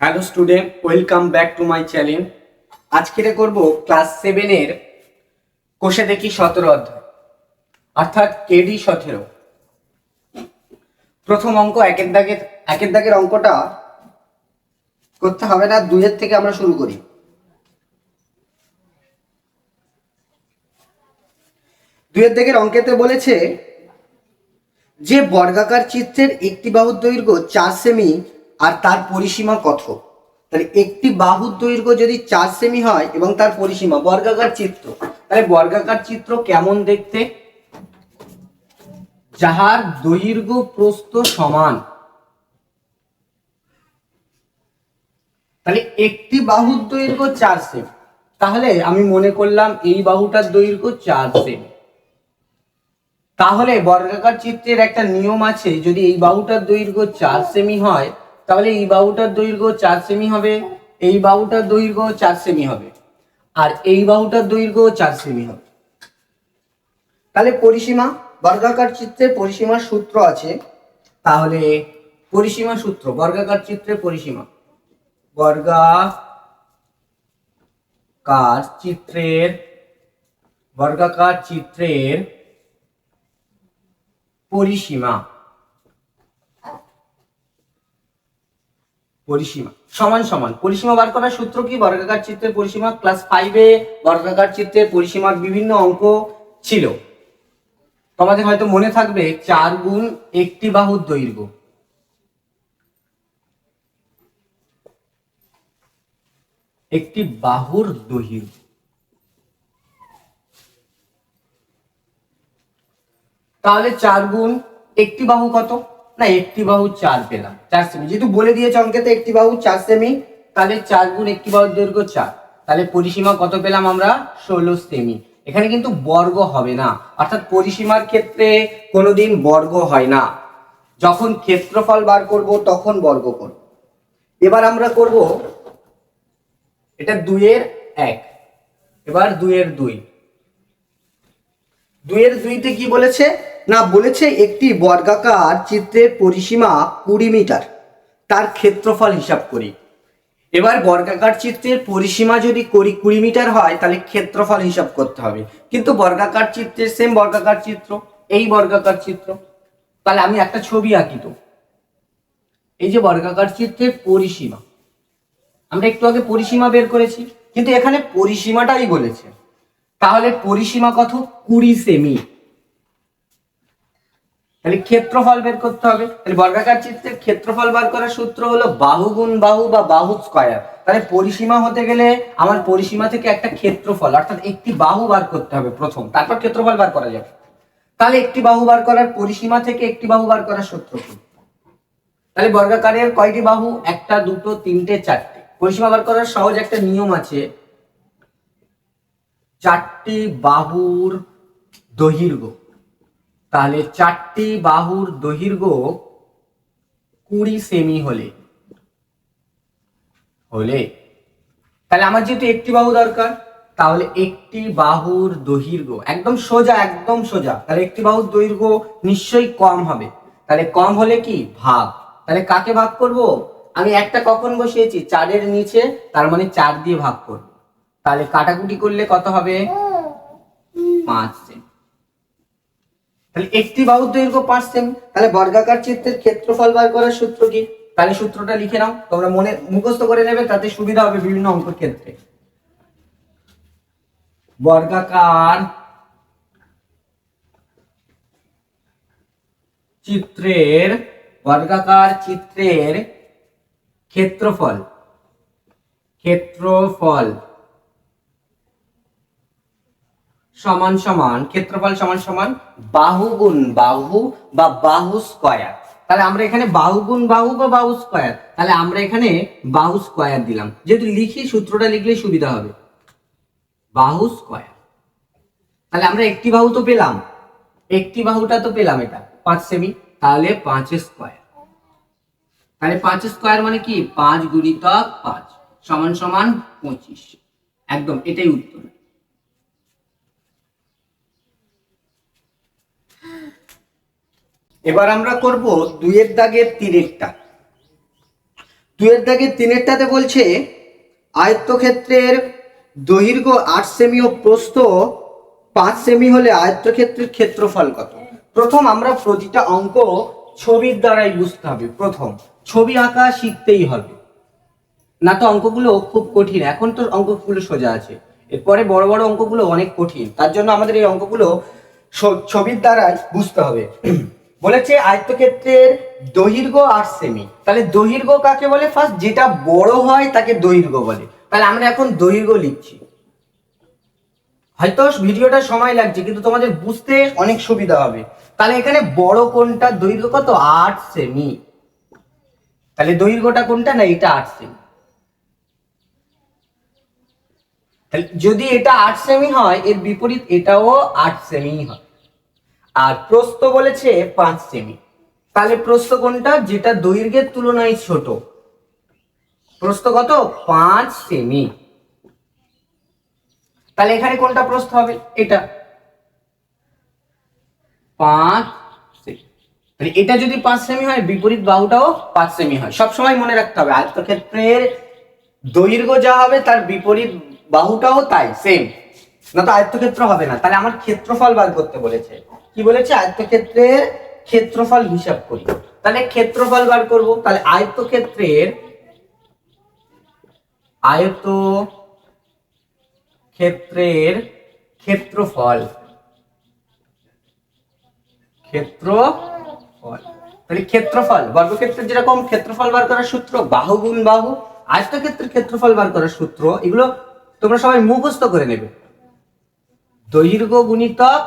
Hello student welcome back to my channel আজকে করব class সেভেনের কোষে দেখি সতেরো অধ্যায়, অর্থাৎ কেডি সতেরো। প্রথম অঙ্ক একের দাগের একের দাগের অঙ্কটা করতে হবে না, দুইয়ের থেকে আমরা শুরু করি। দুইয়ের দিকের অঙ্কেতে বলেছে যে বর্গাকার চিত্রের একটি বাহুর দৈর্ঘ্য চার সেমি আর তার পরিসীমা কত? তাহলে একটি বাহুর দৈর্ঘ্য যদি চার সেমি হয় এবং তার পরিসীমা বর্গাকার চিত্র, তাহলে বর্গাকার চিত্র কেমন দেখতে? যাহার দৈর্ঘ্য প্রস্থ সমান। তাহলে একটি বাহুর দৈর্ঘ্য চার সেমি। তাহলে আমি মনে করলাম এই বাহুটার দৈর্ঘ্য চার সেমি। তাহলে বর্গাকার চিত্রের একটা নিয়ম আছে, যদি এই বাহুটার দৈর্ঘ্য চার সেমি হয়, তাহলে এই বাহুটার দৈর্ঘ্য চার সেমি হবে, এই বাহুটার দৈর্ঘ্য চার সেমি হবে, আর এই বাহুটার দৈর্ঘ্য চার সেমি হবে। তাহলে পরিসীমা, বর্গাকার চিত্রের পরিসীমার সূত্র আছে, তাহলে পরিসীমা সূত্র, বর্গাকার চিত্রের পরিসীমা। বর্গাকার চিত্রের বর্গাকার চিত্রের পরিসীমা। পরিসীমা। সমান সমান। পরিসীমা বার করার সূত্র কি? বর্গাকার চিত্রের পরিসীমা ক্লাস ফাইভে বর্গাকার চিত্রের পরিসীমার বিভিন্ন অঙ্ক ছিল। তোমাদের হয়তো মনে থাকবে চার গুণ একটি বাহুর দৈর্ঘ্য। একটি বাহুর দৈর্ঘ্য। তাহলে চার গুণ একটি বাহু কত? না, একটি বাহু চার পেলাম। চার সেমি যেহেতু বলে দিয়েছে অঙ্কেতে একটি বাহু চার সেমি তাহলে চার গুণ একটি বাহুর দৈর্ঘ্য চার। তাহলে পরিসীমা কত পেলাম আমরা? ষোলো সেমি এখানে কিন্তু বর্গ হবে না। অর্থাৎ পরিসীমার ক্ষেত্রে কোনোদিন বর্গ হয় না। যখন ক্ষেত্রফল বার করব, তখন বর্গ করব। এবার আমরা করব, এটা দুইয়ের এক। এবার দুইয়ের দুই। দুইয়ের দুইতে কি বলেছে? না বলেছে একটি বর্গাকার চিত্রের পরিসীমা কুড়ি মিটার। তার ক্ষেত্রফল হিসাব করি। এবার বর্গাকার চিত্রের পরিসীমা যদি করি কুড়ি মিটার হয়, তাহলে ক্ষেত্রফল হিসাব করতে হবে। কিন্তু বর্গাকার চিত্রের সেম বর্গাকার চিত্র, এই বর্গাকার চিত্র। তাহলে আমি একটা ছবি আঁকি তো। এই যে বর্গাকার চিত্রের পরিসীমা। আমরা একটু আগে পরিসীমা বের করেছি, কিন্তু এখানে পরিসীমাটাই বলেছে। তাহলে পরিসীমা কত? কুড়ি সেমি। তাহলে ক্ষেত্রফল বের করতে হবে। তাহলে বর্গাকার চিত্রের ক্ষেত্রফল বার করার সূত্র হলো বাহু গুণ বাহু বা বাহু স্কয়ার। তাহলে পরিসীমা হতে গেলে আমার পরিসীমা থেকে একটা ক্ষেত্রফল, অর্থাৎ একটি বাহু বার করতে হবে প্রথম। তারপর ক্ষেত্রফল বার করা যাবে তাহলে একটি বাহু বার করার পরিসীমা থেকে একটি বাহু বার করার সূত্র কি? তাহলে বর্গাকারের কয়টি বাহু? একটা, দুটো, তিনটে, চারটে। পরিসীমা বার করার সহজ একটা নিয়ম আছে। চারটি বাহুর দৈর্ঘ্য। তাহলে চারটি বাহুর দৈর্ঘ্য কুড়ি সেমি হলে হলে। তাহলে আমার যেহেতু একটি বাহু দরকার তাহলে একটি বাহুর দৈর্ঘ্য একদম সোজা একদম সোজা তাহলে একটি বাহুর দৈর্ঘ্য নিশ্চয়ই কম হবে। তাহলে কম হলে কি? ভাগ। তাহলে কাকে ভাগ করব? আমি একটা কখন বসিয়েছি? চারের নিচে তার মানে চার দিয়ে ভাগ করব। তাহলে কাটাকুটি করলে কত হবে? পাঁচ। তাহলে একটি বাহুর দৈর্ঘ্য পাঁচ সেমি, তাহলে বর্গাকার চিত্রের ক্ষেত্রফল বার করার সূত্র কি? তাহলে সূত্রটা লিখে নাও, তোমরা মনে, মুখস্থ করে নেবে, তাতে সুবিধা হবে বিভিন্ন অঙ্কের ক্ষেত্রে। বর্গাকার চিত্রের বর্গাকার চিত্রের ক্ষেত্রফল ক্ষেত্রফল। সমান সমান, ক্ষেত্রফল সমান সমান বাহু গুণ বাহু বা বাহু স্কয়ার। তাহলে আমরা এখানে বাহু গুণ বাহু বা বাহু স্কয়ার? তাহলে আমরা এখানে বাহু স্কয়ার দিলাম। যেহেতু লিখি, সূত্রটা লিখলে সুবিধা হবে। বাহু স্কয়ার। তাহলে আমরা একটি বাহু তো পেলাম। একটি বাহুটা তো পেলাম এটা, পাঁচ সেমি তাহলে পাঁচ স্কয়ার। তাহলে পাঁচ স্কয়ার মানে কি? পাঁচ গুণিতক পাঁচ, সমান সমান পঁচিশ। একদম এটাই উত্তর। এবার আমরা করব দুইয়ের দাগের তিরেরটা দুয়ের দাগে তিনেরটাতে বলছে, আয়ত্তক্ষেত্রের দৈর্ঘ্য আট সেমি ও প্রস্থ পাঁচ সেমি হলে আয়ত্তক্ষেত্রের ক্ষেত্রফল কত? প্রথম আমরা প্রতিটা অঙ্ক ছবির দ্বারাই বুঝতে হবে, প্রথম। ছবি আঁকা শিখতেই হবে। না তো অঙ্কগুলো খুব কঠিন, এখন তো অঙ্কগুলো সোজা আছে। এরপরে বড় বড় অঙ্কগুলো অনেক কঠিন, তার জন্য আমাদের এই অঙ্কগুলো ছবির দ্বারাই বুঝতে হবে। বলেছে আয়ত্তক্ষেত্রের দৈর্ঘ্য আট সেমি তাহলে দৈর্ঘ্য কাকে বলে? ফার্স্ট যেটা বড় হয় তাকে দৈর্ঘ্য বলে। তাহলে আমরা এখন দৈর্ঘ্য লিখছি। হয়তো ভিডিওটা সময় লাগছে, কিন্তু তোমাদের বুঝতে অনেক সুবিধা হবে। তাহলে এখানে বড় কোনটা, দৈর্ঘ্য কত? আট সেমি তাহলে দৈর্ঘ্যটা কোনটা না এটা আট সেমি যদি এটা আট সেমি হয়, এর বিপরীত এটাও আট সেমি হয়। আর প্রস্থ বলেছে পাঁচ সেমি। তাহলে প্রস্থ কোনটা? যেটা দৈর্ঘ্যের তুলনায় ছোট। প্রস্থ কত? পাঁচ সেমি। তাহলে এখানে কোনটা প্রস্থ হবে? এটা। পাঁচ এটা যদি পাঁচ সেমি হয়, বিপরীত বাহুটাও পাঁচ সেমি হয়। সবসময় মনে রাখতে হবে, আয়তক্ষেত্রের দৈর্ঘ্য যা হবে তার বিপরীত বাহুটাও তাই সেম না তো আয়ত্তক্ষেত্র হবে না। তাহলে আমার ক্ষেত্রফল বার করতে বলেছে। কি বলেছে? আয়ত্তক্ষেত্রের ক্ষেত্রফল হিসাব করি। তাহলে ক্ষেত্রফল বার করব। তাহলে আয়ত্তক্ষেত্রের আয়ত ক্ষেত্রের ক্ষেত্রফল। ক্ষেত্রফল। তাহলে ক্ষেত্রফল, বর্গক্ষেত্রের যেরকম ক্ষেত্রফল বার করার সূত্র, বাহু গুণ বাহু, আয়তক্ষেত্রের ক্ষেত্রফল বার করার সূত্র, এগুলো তোমরা সবাই মুখস্থ করে নেবে। দৈর্ঘ্য গুণিতক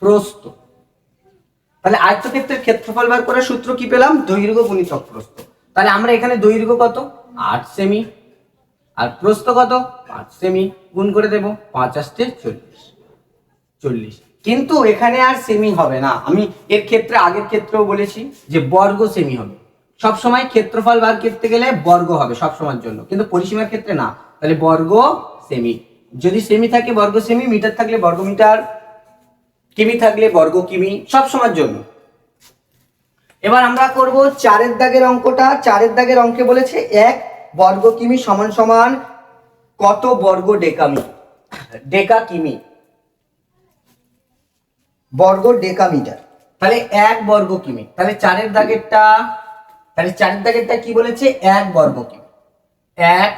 প্রস্থ। তাহলে আয়তক্ষেত্রের ক্ষেত্রফল বার করার সূত্র কি পেলাম? দৈর্ঘ্য গুণিতক প্রস্থ। তাহলে আমরা এখানে দৈর্ঘ্য কত? আট সেমি। আর প্রস্থ কত? পাঁচ সেমি। গুণ করে দেব, পাঁচ আসতে চল্লিশ। চল্লিশ। কিন্তু এখানে আর সেমি হবে না। আমি এর ক্ষেত্রে আগের ক্ষেত্রেও বলেছি যে বর্গ সেমি হবে। সব সময় ক্ষেত্রফল বার করতে গেলে বর্গ হবে সব সময়ের জন্য। কিন্তু পরিসীমার ক্ষেত্রে না। তাহলে বর্গ সেমি। যদি সেমি থাকে বর্গ সেমি, মিটার থাকলে বর্গ মিটার কিমি থাকলে বর্গ কিমি, সব সময়ের জন্য। এবার আমরা করব চারের দাগের অঙ্কটা। চারের দাগের অঙ্কে বলেছে এক বর্গ কিমি সমান সমান কত বর্গ ডেকামি? ডেকা কিমি বর্গ ডেকামিটার। তাহলে এক বর্গ কিমি। তাহলে চারের দাগেরটা, তাহলে চারের দাগেরটা কি বলেছে? এক বর্গ কিমি। এক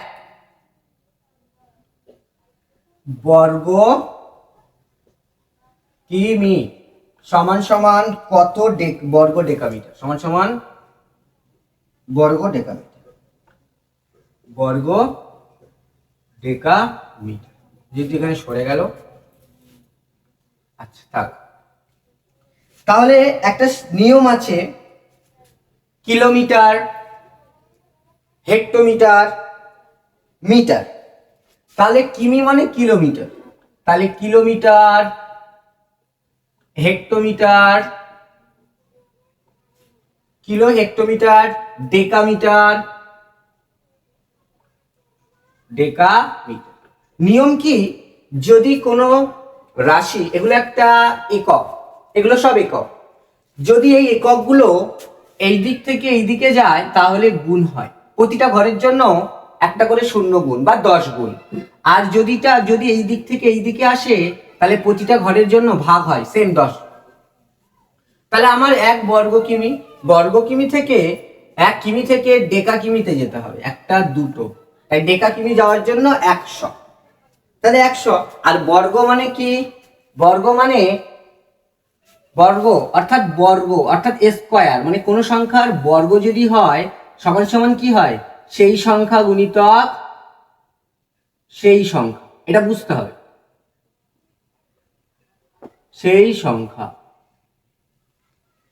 বর্গ কিমি সমান সমান কত ডেক, বর্গ ডেকামিটার? সমান সমান বর্গ ডেকামিটার। বর্গ ডেকামিটার। যেহেতু এখানে সরে গেল। আচ্ছা থাক। তাহলে একটা নিয়ম আছে। Kilometre, hectometre, metre. তাহলে কিমি মানে কিলোমিটার? তাহলে kilometre hectometre kilo hectometre decametre decametre. নিয়ম কি? যদি কোনো রাশি, এগুলো একটা একক, এগুলো সব একক। যদি এই এককগুলো এই দিক থেকে এই দিকে যায়, তাহলে গুণ হয়। প্রতিটা ঘরের জন্য একটা করে শূন্য গুণ বা দশ গুণ। আর যদিটা, যদি এই দিক থেকে এই দিকে আসে তাহলে প্রতিটা ঘরের জন্য ভাগ হয় সেম দশ। তাহলে আমার এক বর্গ কিমি বর্গ কিমি থেকে এক কিমি থেকে ডেকা কিমিতে যেতে হবে, একটা, দুটো। তাই ডেকা কিমি যাওয়ার জন্য একশো। তাহলে একশো, আর বর্গ মানে কি? বর্গ মানে বর্গ, অর্থাৎ বর্গ, অর্থাৎ স্কোয়ার মানে কোনো সংখ্যার বর্গ যদি হয়, সমান সমান কি হয়? সেই সংখ্যা গুণিতক সেই সংখ্যা। এটা বুঝতে হবে। সেই সংখ্যা।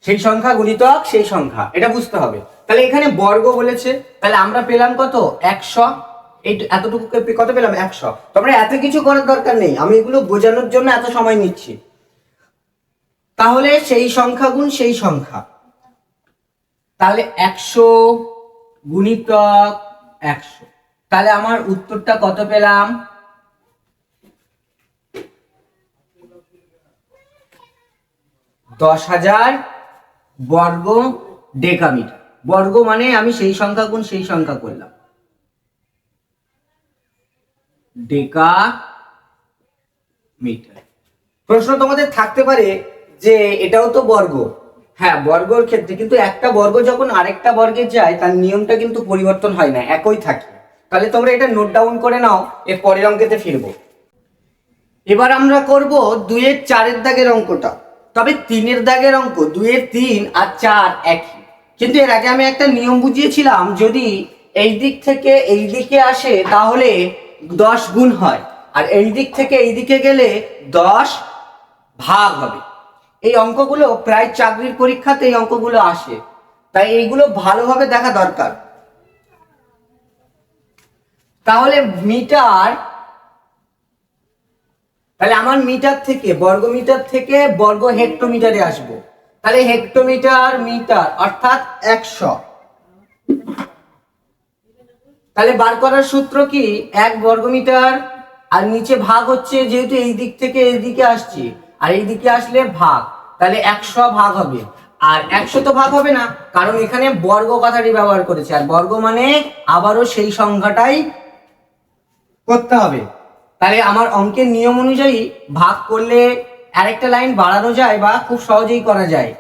সেই সংখ্যা গুণিতক, সেই সংখ্যা। এটা বুঝতে হবে। তাহলে এখানে বর্গ বলেছে। তাহলে আমরা পেলাম কত? একশো। এতটুকু কত পেলাম? একশো। তোমরা এত কিছু করার দরকার নেই। আমি এগুলো বোঝানোর জন্য এত সময় নিচ্ছি। তাহলে সেই সংখ্যা গুণ সেই সংখ্যা। তাহলে একশো গুণিতক একশো। তাহলে আমার উত্তরটা কত পেলাম? দশ হাজার বর্গ ডেকামিটার। বর্গ মানে আমি সেই সংখ্যা গুণ সেই সংখ্যা করলাম। ডেকা মিটার প্রশ্ন তোমাদের থাকতে পারে যে এটাও তো বর্গ। হ্যাঁ বর্গর ক্ষেত্রে কিন্তু একটা বর্গ যখন আরেকটা বর্গে যায়, তার নিয়মটা কিন্তু পরিবর্তন হয় না, একই থাকে। তাহলে তোমরা এটা নোট ডাউন করে নাও, এর পরের অঙ্কেতে ফিরবো। এবার আমরা করব দুইয়ের চারের দাগের অঙ্কটা। তবে তিনের দাগের অঙ্ক, দুইয়ের তিন আর চার একই। কিন্তু এর আগে আমি একটা নিয়ম বুঝিয়েছিলাম, যদি এই দিক থেকে এই দিকে আসে, তাহলে দশ গুণ হয়। আর এই দিক থেকে এই দিকে গেলে দশ ভাগ হবে। এই অঙ্কগুলো প্রায় চাকরির পরীক্ষাতে এই অঙ্কগুলো আসে। তাই এইগুলো ভালোভাবে দেখা দরকার। তাহলে মিটার তাহলে আমার মিটার থেকে বর্গ মিটার থেকে বর্গ হেক্টোমিটারে আসব। তাহলে হেক্টোমিটার, মিটার, অর্থাৎ একশো। তাহলে বার করার সূত্র কি? এক বর্গমিটার, আর নিচে ভাগ হচ্ছে যেহেতু এই দিক থেকে এই দিকে আসছে, আর এই দিকে আসলে ভাগ। তাহলে একশো ভাগ হবে। আর একশো তো ভাগ হবে না, কারণ এখানে বর্গ কথাটি ব্যবহার করেছে। আর বর্গ মানে আবারও সেই সংখ্যাটাই করতে হবে। তাহলে আমার অঙ্কের নিয়ম অনুযায়ী ভাগ করলে আরেকটা লাইন বাড়ানো যায় বা খুব সহজেই করা যায়।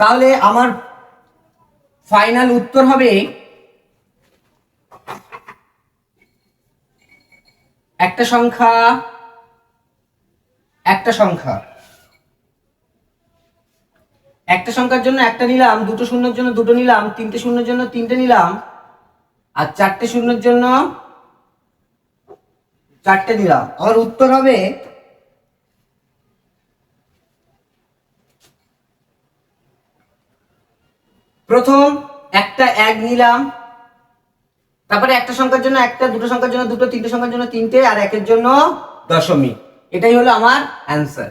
তাহলে আমার ফাইনাল উত্তর হবে একটা সংখ্যা একটা সংখ্যা। একটা সংখ্যার জন্য একটা নিলাম, দুটো শূন্যের জন্য দুটো নিলাম, তিনটে শূন্যের জন্য তিনটে নিলাম, আর চারটে শূন্যের জন্য চারটে দিলাম আমার উত্তর হবে প্রথম একটা এক নিলাম, তারপরে একটা সংখ্যার জন্য একটা, দুটো সংখ্যার জন্য দুটো, তিনটে সংখ্যার জন্য তিনটে, আর একের জন্য দশমিক। এটাই হলো আমার অ্যান্সার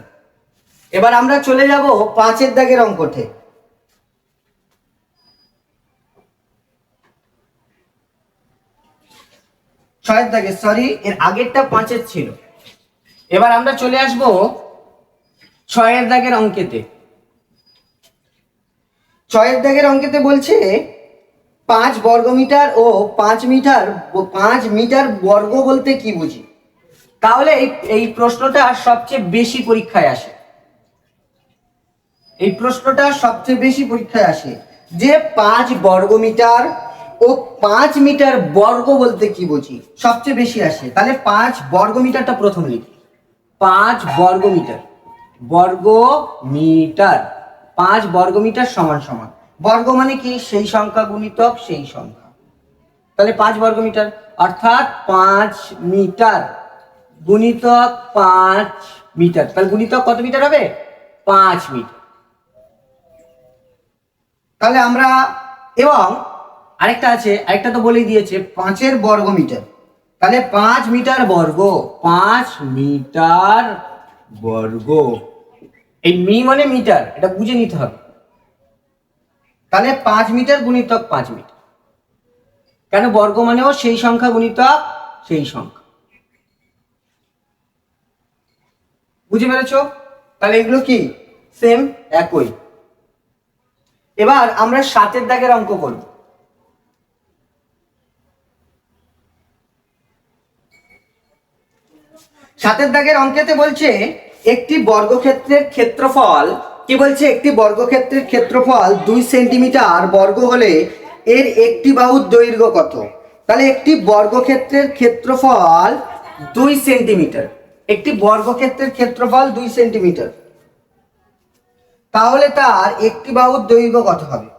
এবার আমরা চলে যাব পাঁচের দাগের অঙ্কটে ছয়ের দাগে সরি এর আগেরটা পাঁচের ছিল। এবার আমরা চলে আসব ছয়ের দাগের অঙ্কেতে। ছয়ের দাগের অঙ্কেতে বলছে, পাঁচ বর্গমিটার ও পাঁচ মিটার পাঁচ মিটার বর্গ বলতে কি বুঝি? তাহলে এই এই প্রশ্নটা সবচেয়ে বেশি পরীক্ষায় আসে। এই প্রশ্নটা সবচেয়ে বেশি পরীক্ষায় আসে যে পাঁচ বর্গমিটার ও পাঁচ মিটার বর্গ বলতে কি বুঝি? সবচেয়ে বেশি আসে। তাহলে পাঁচ বর্গমিটারটা প্রথম লিখি পাঁচ বর্গ মিটার বর্গ মিটার পাঁচ বর্গমিটার সমান সমান। বর্গ মানে কি? সেই সংখ্যা গুণিতক সেই সংখ্যা। তাহলে পাঁচ বর্গমিটার। অর্থাৎ পাঁচ মিটার গুণিতক পাঁচ মিটার। তাহলে গুণিতক কত মিটার হবে? পাঁচ মিটার। তাহলে আমরা এবং আরেকটা আছে, আরেকটা তো বলেই দিয়েছে, পাঁচের বর্গ মিটার তাহলে পাঁচ মিটার বর্গ, পাঁচ মিটার বর্গ। এই মি মানে মিটার, এটা বুঝে নিতে হবে। তাহলে পাঁচ মিটার গুণিতক পাঁচ মিটার। কেন বর্গ মানেও সেই সংখ্যা গুণিতক সেই সংখ্যা। বুঝে পেরেছ? তাহলে এগুলো কি? সেম একই। এবার আমরা সাতের দাগের অঙ্ক করব। সাতের দাগের অঙ্কেতে বলছে, একটি বর্গক্ষেত্রের ক্ষেত্রফল, কি বলছে? একটি বর্গক্ষেত্রের ক্ষেত্রফল দুই সেন্টিমিটার বর্গ হলে এর একটি বাহুর দৈর্ঘ্য কত? তাহলে একটি বর্গক্ষেত্রের ক্ষেত্রফল দুই সেন্টিমিটার। একটি বর্গক্ষেত্রের ক্ষেত্রফল দুই সেন্টিমিটার। তাহলে তার একটি বাহুর দৈর্ঘ্য কত হবে?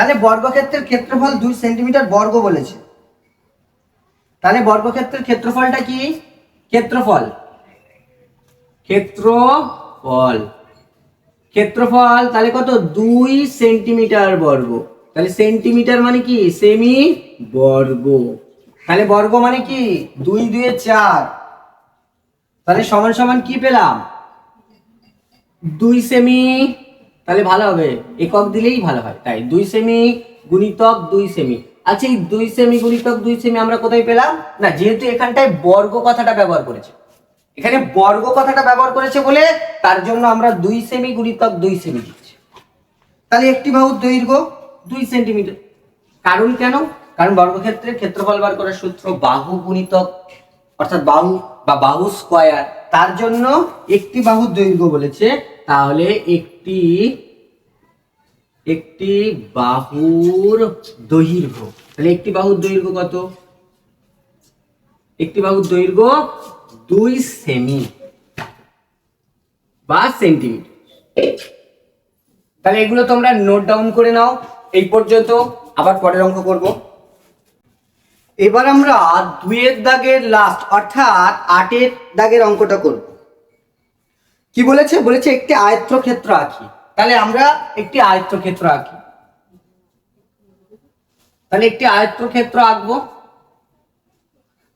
তাহলে বর্গক্ষেত্রের ক্ষেত্রফল দুই সেন্টিমিটার বর্গ বলেছে। তাহলে বর্গক্ষেত্রের ক্ষেত্রফলটা কি? ক্ষেত্রফল। ক্ষেত্রফল। ক্ষেত্রফল, তাহলে কত? দুই সেন্টিমিটার বর্গ। তাহলে সেন্টিমিটার মানে কি? সেমি বর্গ তাহলে বর্গ মানে কি? দুই দুয়ে চার। তাহলে সমান সমান কি পেলাম? দুই সেমি তাহলে ভালো হবে। একক দিলেই ভালো হয়। তাই দুই সেমি গুণিতক দুই সেমি আচ্ছা এই দুই সেমি গুণিতক দুই সেমি আমরা কোথায় পেলাম? না, যেহেতু এখানটায় বর্গ কথাটা ব্যবহার করেছে। এখানে বর্গ কথাটা ব্যবহার করেছে বলে তার জন্য আমরা দুই সেমি গুণিতক দুই সেমি দিচ্ছি। তাহলে একটি বাহুর দৈর্ঘ্য দুই সেন্টিমিটার কারণ কেন? কারণ বর্গক্ষেত্রে ক্ষেত্রফল বার করার সূত্র বাহু গুণিতক, অর্থাৎ বাহু বা বাহু স্কয়ার তার জন্য একটি বাহুর দৈর্ঘ্য বলেছে তাহলে একটি একটি বাহুর দৈর্ঘ্য। তাহলে একটি বাহুর দৈর্ঘ্য কত? একটি বাহুর দৈর্ঘ্য দুই সেমি বা সেন্টিমিটার। তাহলে এগুলো তোমরা নোট ডাউন করে নাও, এই পর্যন্ত। আবার পরের অঙ্ক করব। এবার আমরা দুইয়ের দাগের লাস্ট অর্থাৎ আটের দাগের অঙ্কটা করব। কি বলেছে? বলেছে একটি আয়ত্তক্ষেত্র আঁকি। তাহলে আমরা একটি আয়ত্তক্ষেত্র আঁকি। তাহলে একটি আয়ত্তক্ষেত্র আঁকবো।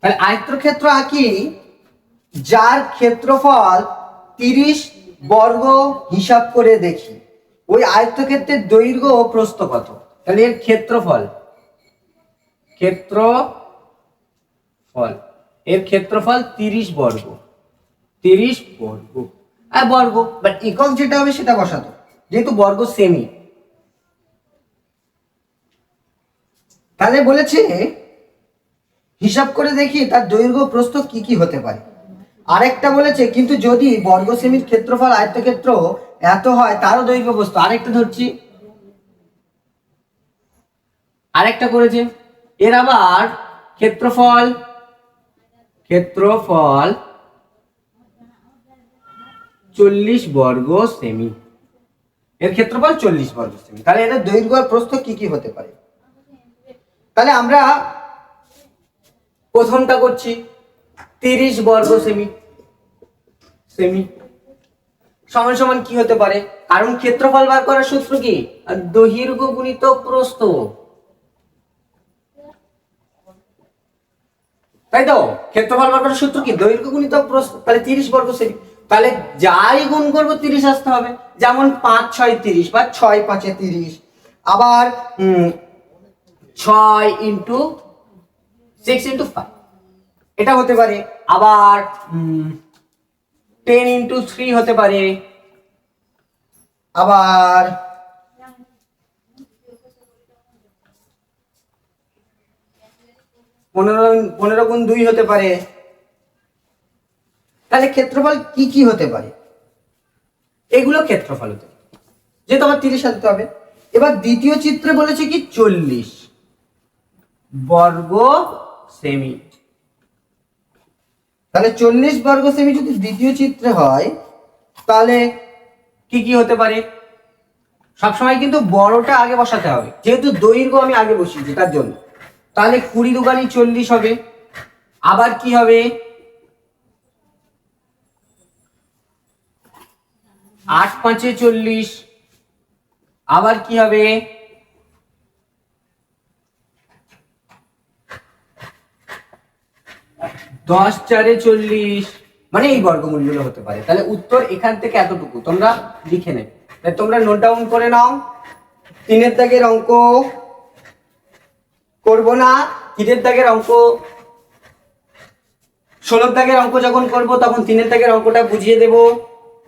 তাহলে আয়ত্তক্ষেত্র আঁকি যার ক্ষেত্রফল তিরিশ বর্গ হিসাব করে দেখি। ওই আয়ত্তক্ষেত্রের দৈর্ঘ্য ও প্রস্থ কত? তাহলে এর ক্ষেত্রফল। ক্ষেত্র ফল এর ক্ষেত্রফল তিরিশ বর্গ। তিরিশ বর্গ। আর বর্গ। বাট একক যেটা হবে সেটা বসাতো। যেহেতু বর্গ সেমি তাহলে বলেছে, হিসাব করে দেখি তার দৈর্ঘ্য প্রস্থ কি কি হতে পারে। আরেকটা বলেছে, কিন্তু যদি বর্গ সেমির ক্ষেত্রফল আয়ত্তক্ষেত্র এত হয়, তারও দৈর্ঘ্য প্রস্থ আরেকটা ধরছি। আরেকটা করেছে। এর আবার ক্ষেত্রফল ক্ষেত্রফল চল্লিশ বর্গ সেমি এর ক্ষেত্রফল চল্লিশ বর্গ সেমি তাহলে এদের দৈর্ঘ্য আর প্রস্থ কি কি হতে পারে? তাহলে আমরা প্রথমটা করছি, তিরিশ বর্গ সেমি সেমি সমান সমান কি হতে পারে? কারণ ক্ষেত্রফল বার করার সূত্র কি? দৈর্ঘ্য গুণিত প্রস্থ। তাই তো? ক্ষেত্রফল বার করার সূত্র কি? দৈর্ঘ্য গুণিত প্রস্থ। তাহলে তিরিশ বর্গ সেমি তাহলে যাই গুণ করব তিরিশ আসতে হবে। যেমন পাঁচ, ছয়, তিরিশ বা ছয়, পাঁচে তিরিশ। আবার ছয় ইন্টু সিক্স ইন্টু ফাইভ এটা হতে পারে। আবার টেন ইন্টু থ্রি হতে পারে। আবার, পনেরো পনেরো গুণ দুই হতে পারে। তাহলে ক্ষেত্রফল কি কি হতে পারে? এগুলো ক্ষেত্রফল হতে পারে। যেহেতু আমার তিরিশ আনতে হবে। এবার দ্বিতীয় চিত্রে বলেছে কি? চল্লিশ। বর্গ সেমি। তাহলে চল্লিশ বর্গ সেমি যদি দ্বিতীয় চিত্রে হয়, তাহলে কি কি হতে পারে? সবসময় কিন্তু বড়টা আগে বসাতে হবে। যেহেতু দৈর্ঘ্য আমি আগে বসিয়েছি, তার জন্য। তাহলে কুড়ি দুগানি চল্লিশ হবে। আবার কি হবে? আট পাঁচে চল্লিশ। আবার কি হবে? দশ চারে চল্লিশ। মানে এই বর্গমূলগুলো হতে পারে। তাহলে উত্তর এখান থেকে এতটুকু। তোমরা লিখে তাহলে তোমরা নোট ডাউন করে নাও। তিনের দাগের অঙ্ক করব না। তিনের দাগের অঙ্ক ষোলোর দাগের অঙ্ক যখন করব, তখন তিনের দাগের অঙ্কটা বুঝিয়ে দেব।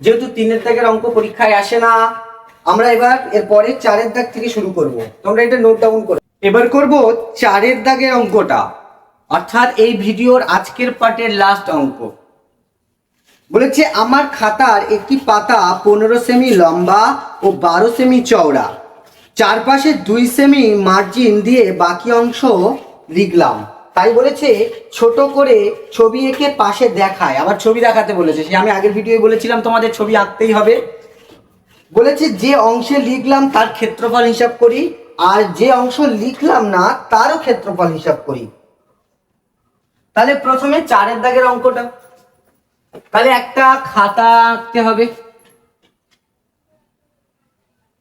যেহেতু তিনের দাগের অঙ্ক পরীক্ষায় আসে না, আমরা এবার এরপরে চারের দাগ থেকে শুরু করব। তোমরা এটা নোট ডাউন করো এবার করব চারের দাগের অঙ্কটা, অর্থাৎ এই ভিডিওর আজকের পার্টের লাস্ট অঙ্ক। বলেছে, আমার খাতার একটি পাতা পনেরো সেমি লম্বা ও বারো সেমি চওড়া। চারপাশে দুই সেমি মার্জিন দিয়ে বাকি অংশ লিখলাম। তাই বলেছে, ছোট করে ছবি এঁকে পাশে দেখায়। আবার ছবি দেখাতে বলেছে। সে আমি আগের ভিডিওয়ে বলেছিলাম, তোমাদের ছবি আঁকতেই হবে। বলেছে, যে অংশে লিখলাম তার ক্ষেত্রফল হিসাব করি, আর যে অংশ লিখলাম না, তারও ক্ষেত্রফল হিসাব করি। তাহলে প্রথমে চারের দাগের অঙ্কটা। তাহলে একটা খাতা আঁকতে হবে।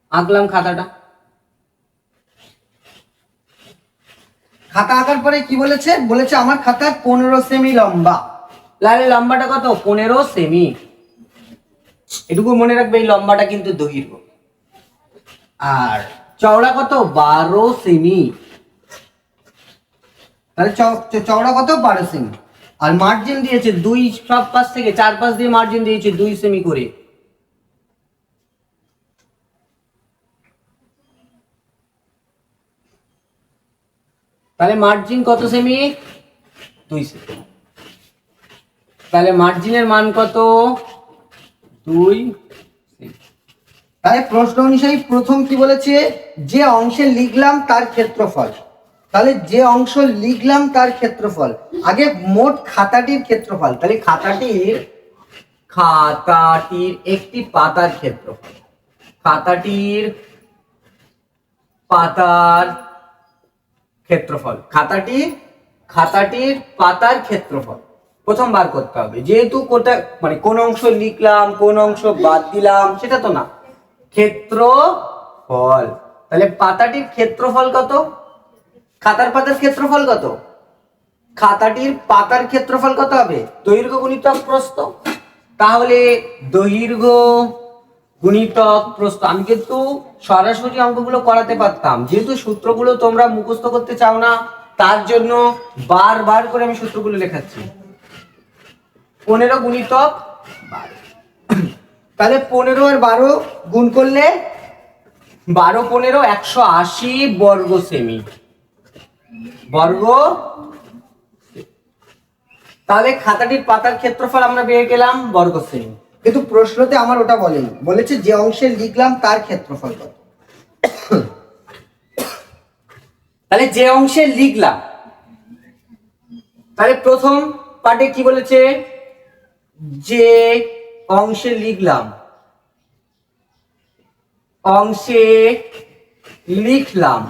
আঁকলাম খাতাটা। খাতা আঁকার পরে কি বলেছে? বলেছে আমার খাতা পনেরো সেমি লম্বা। তাহলে লম্বাটা কত? পনেরো সেমি। এটুকু মনে রাখবে এই লম্বাটা কিন্তু দৈর্ঘ্য। আর চওড়া কত? বারো সেমি। তাহলে চওড়া কত? বারো সেমি। আর মার্জিন দিয়েছে দুই সব পাশ থেকে চার পাশ দিয়ে মার্জিন দিয়েছে দুই সেমি করে। তাহলে মার্জিন কত সেমি দুই সেমি তাহলে মার্জিনের মান কত? দুই তাহলে প্রশ্ন অনুযায়ী প্রথম কি বলেছে? যে অংশে লিখলাম তার ক্ষেত্রফল। তাহলে যে অংশ লিখলাম তার ক্ষেত্রফল। আগে মোট খাতাটির ক্ষেত্রফল। তাহলে খাতাটির খাতাটির একটি পাতার ক্ষেত্রফল। খাতাটির পাতার ক্ষেত্রফল। খাতাটির খাতাটির পাতার ক্ষেত্রফল। প্রথম বার করতে হবে। যেহেতু কোটা মানে কোন অংশ লিখলাম, কোন অংশ বাদ দিলাম, সেটা তো না। ক্ষেত্রফল। তাহলে পাতাটির ক্ষেত্রফল কত? খাতার পাতার ক্ষেত্রফল কত? খাতাটির পাতার ক্ষেত্রফল কত হবে? দৈর্ঘ্য গুণিতক প্রস্থ। তাহলে দৈর্ঘ্য গুণিতক প্রস্থ। আমি কিন্তু সরাসরি অঙ্কগুলো করাতে পারতাম। যেহেতু সূত্রগুলো তোমরা মুখস্থ করতে চাও না, তার জন্য বারবার করে আমি সূত্রগুলো লেখাচ্ছি। পনেরো গুণিতক তাহলে পনেরো আর বারো গুণ করলে বারো পনেরো একশো আশি বর্গ সেমি। বর্গ তাহলে খাতাটির পাতার ক্ষেত্রফল আমরা পেয়ে গেলাম বর্গ সেমি। কিন্তু প্রশ্নতে আমার ওটা বলেনি। বলেছে যে অংশে লিখলাম তার ক্ষেত্রফল কত। তাহলে যে অংশে লিখলাম, তাহলে প্রথম পার্টে কি বলেছে? যে অংশে লিখলাম অংশে লিখলাম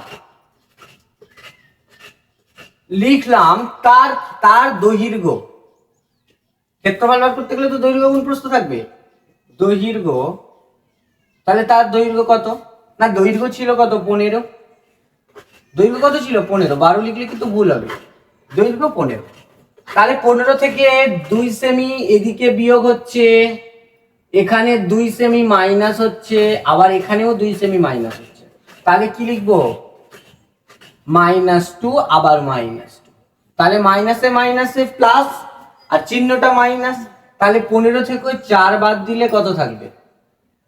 লিখলাম তার তার দৈর্ঘ্য। ক্ষেত্রফল বার করতে গেলে তো দৈর্ঘ্য গুণ প্রস্থ থাকবে। দৈর্ঘ্য, তাহলে তার দৈর্ঘ্য কত? না, দৈর্ঘ্য ছিল কত? পনেরো। দৈর্ঘ্য কত ছিল? পনেরো। বারো লিখলে কিন্তু ভুল হবে। দৈর্ঘ্য পনেরো। তাহলে পনেরো থেকে দুই সেমি এদিকে বিয়োগ হচ্ছে, এখানে দুই সেমি মাইনাস হচ্ছে, আবার এখানেও দুই সেমি মাইনাস হচ্ছে। তাহলে কি লিখব? মাইনাস টু আবার মাইনাস টু তাহলে মাইনাসে মাইনাসে প্লাস আর চিহ্নটা মাইনাস তাহলে পনেরো থেকে চার বাদ দিলে কত থাকবে?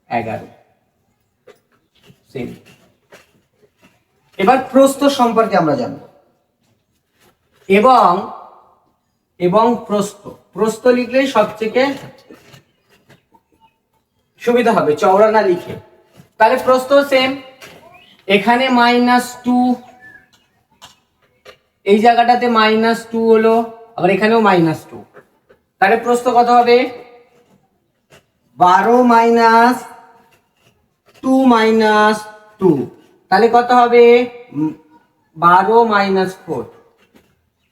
এগারো। এবার প্রস্থ সম্পর্কে আমরা জানব। এবং এবং প্রস্থ। প্রস্থ লিখলেই সবথেকে সুবিধা হবে, চওড়া না লিখে। তাহলে প্রস্থ সেম এখানে মাইনাস টু এই জায়গাটাতে মাইনাস টু হলো, আবার এখানেও মাইনাস টু তাহলে প্রস্থ কত হবে? বারো মাইনাস টু মাইনাস টু। তাহলে কত হবে? বারো মাইনাস ফোর।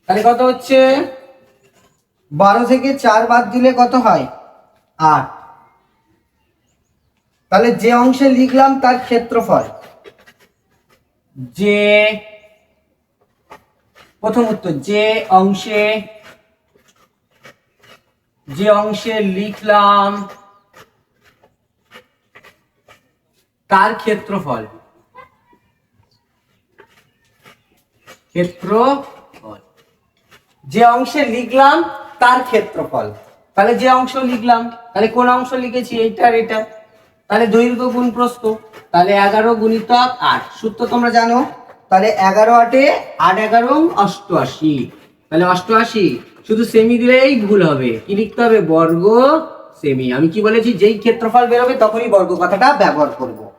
তাহলে কত হচ্ছে? বারো থেকে চার বাদ দিলে কত হয়? আট। তাহলে যে অংশে লিখলাম তার ক্ষেত্রফল। যে, প্রথম উত্তর, যে অংশে যে অংশে লিখলাম তার ক্ষেত্রফল। ক্ষেত্রফল। যে অংশে লিখলাম তার ক্ষেত্রফল। তাহলে যে অংশ লিখলাম, তাহলে কোন অংশ লিখেছি? এইটার এটা। তাহলে দৈর্ঘ্য গুণ প্রস্থ। তাহলে এগারো গুণিতক আট। সূত্র তোমরা জানো? তাহলে এগারো আটে আট এগারো অষ্টআশি। তাহলে অষ্টআশি শুধু সেমি দিলেই ভুল হবে। কি লিখতে হবে? বর্গ সেমি আমি কি বলেছি? যেই ক্ষেত্রফল বেরোবে তখনই বর্গ কথাটা ব্যবহার করব।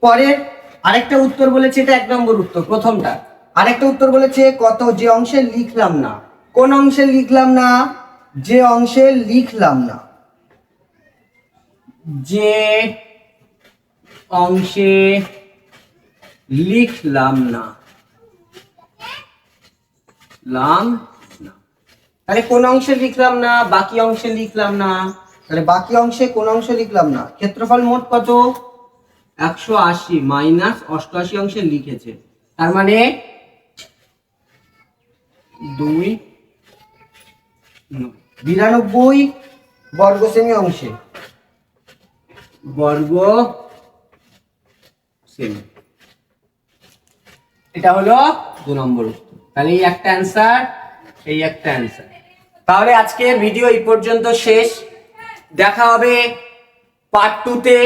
পরের আরেকটা উত্তর বলেছে, এটা এক নম্বর উত্তর, প্রথমটা। আরেকটা উত্তর বলেছে, কত যে অংশে লিখলাম না। কোন অংশে লিখলাম না? যে অংশে লিখলাম না। যে অংশে লিখলাম না। লাম তাহলে কোন অংশে লিখলাম না? বাকি অংশে লিখলাম না। তাহলে বাকি অংশে কোন অংশে লিখলাম না? ক্ষেত্রফল মোট কত? একশো আশি মাইনাস অষ্টআশি অংশে লিখেছে। তার মানে দুই বিরানব্বই বর্গ সেমি অংশে। বর্গ সেমি এটা হলো দু নম্বর তাহলে এই একটা অ্যান্সার এই একটা অ্যান্সার তাহলে আজকের ভিডিও এই পর্যন্ত শেষ। দেখা হবে পার্ট টুতে